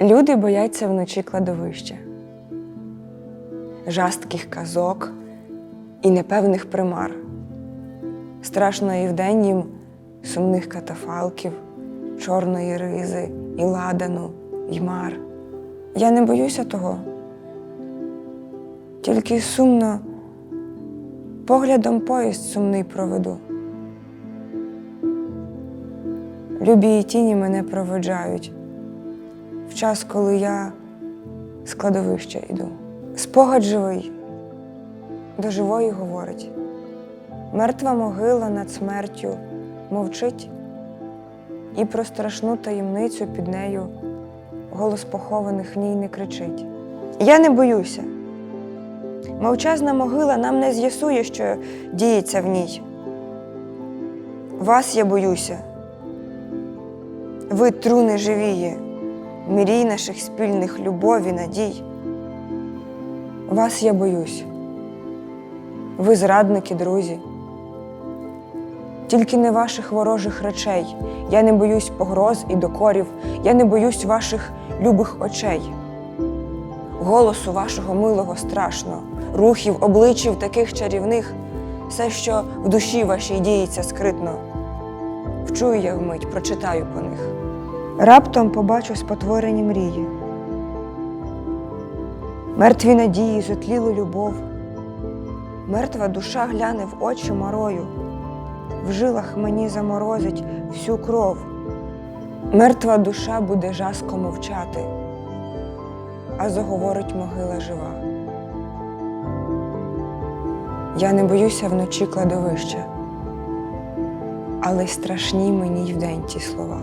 Люди бояться вночі кладовища, жастких казок і непевних примар. Страшно і вдень їм сумних катафалків, чорної ризи, і ладану, і мар. Я не боюся того, тільки сумно поглядом поїзд сумний проведу. Любі тіні мене проведжають час, коли я з кладовища йду. Спогад живий до живої говорить. Мертва могила над смертю мовчить, і про страшну таємницю під нею голос похованих в ній не кричить. Я не боюся. Мовчазна могила нам не з'ясує, що діється в ній. Вас я боюся. Ви труни живії, мрій наших спільних любові, надій. Вас я боюсь. Ви зрадники, друзі. Тільки не ваших ворожих речей. Я не боюсь погроз і докорів, я не боюсь ваших любих очей. Голосу вашого милого страшно, рухів, обличчів таких чарівних, все, що в душі вашій діється скритно. Вчую я вмить, прочитаю по них. Раптом побачу спотворені мрії. Мертві надії, зотлілу любов. Мертва душа гляне в очі морою, в жилах мені заморозить всю кров. Мертва душа буде жаско мовчати, а заговорить могила жива. Я не боюся вночі кладовища, але страшні мені й вдень ті слова.